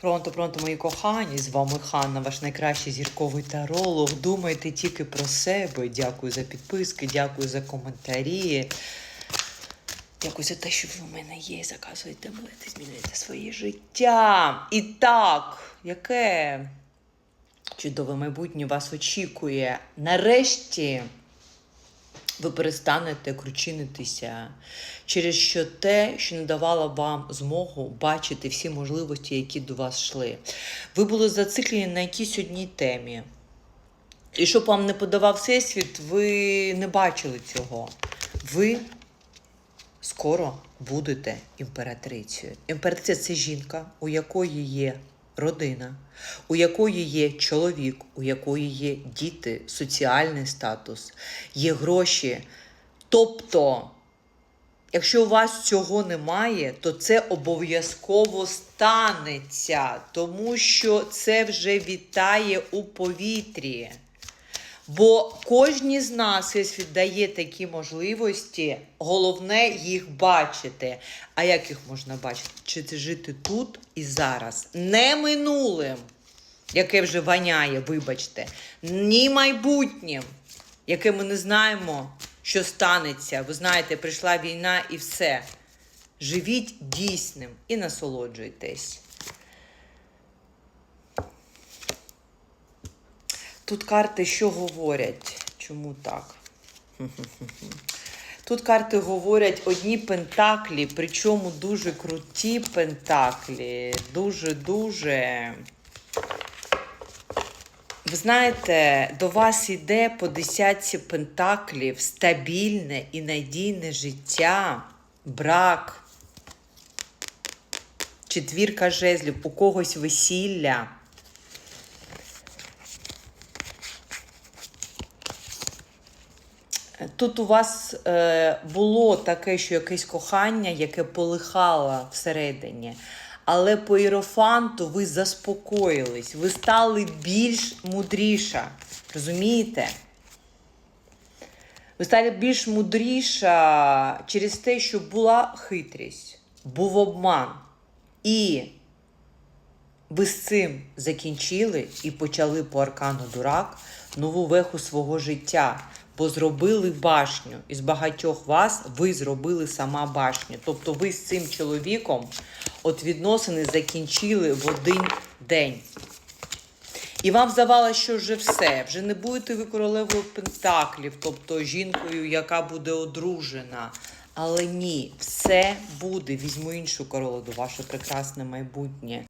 Пронто, пронто, мої кохані, з вами Ханна, ваш найкращий зірковий таролог. Думайте тільки про себе. Дякую за підписки, дякую за коментарі. Дякую за те, що ви в мене є. Заказуєте молити, змінюєте своє життя. І так, яке чудове майбутнє вас очікує. Нарешті ви перестанете кручинитися через що те, що не давало вам змогу бачити всі можливості, які до вас йшли. Ви були зациклені на якійсь одній темі. І щоб вам не подавав всесвіт, ви не бачили цього. Ви скоро будете імператрицею. Імператриця це жінка, у якої є родина, у якої є чоловік, у якої є діти, соціальний статус, є гроші. Тобто, якщо у вас цього немає, то це обов'язково станеться, тому що це вже вітає у повітрі. Бо кожній з нас Всесвіт дає такі можливості, головне їх бачити. А як їх можна бачити? Чи це жити тут і зараз, не минулим, яке вже воняє, вибачте, ні майбутнім, яке ми не знаємо, що станеться. Ви знаєте, прийшла війна і все. Живіть дійсним і насолоджуйтесь. Тут карти що говорять? Чому так? Тут карти говорять одні пентаклі, причому дуже круті пентаклі. Дуже-дуже. Ви знаєте, до вас йде по десятці пентаклів стабільне і надійне життя, брак, четвірка жезлів, у когось весілля. Тут у вас е, було таке, що якесь кохання, яке полихало всередині. Але по іерофанту ви заспокоїлись, ви стали більш мудріша. Розумієте? Ви стали більш мудріша через те, що була хитрість, був обман. І ви з цим закінчили і почали по аркану дурак нову веху свого життя, бо зробили башню. Із багатьох вас ви зробили сама башню. Тобто ви з цим чоловіком от відносини закінчили в один день. І вам здавалося, що вже все, вже не будете ви королевою пентаклів, тобто жінкою, яка буде одружена. Але ні, все буде. Візьму іншу колоду, ваше прекрасне майбутнє.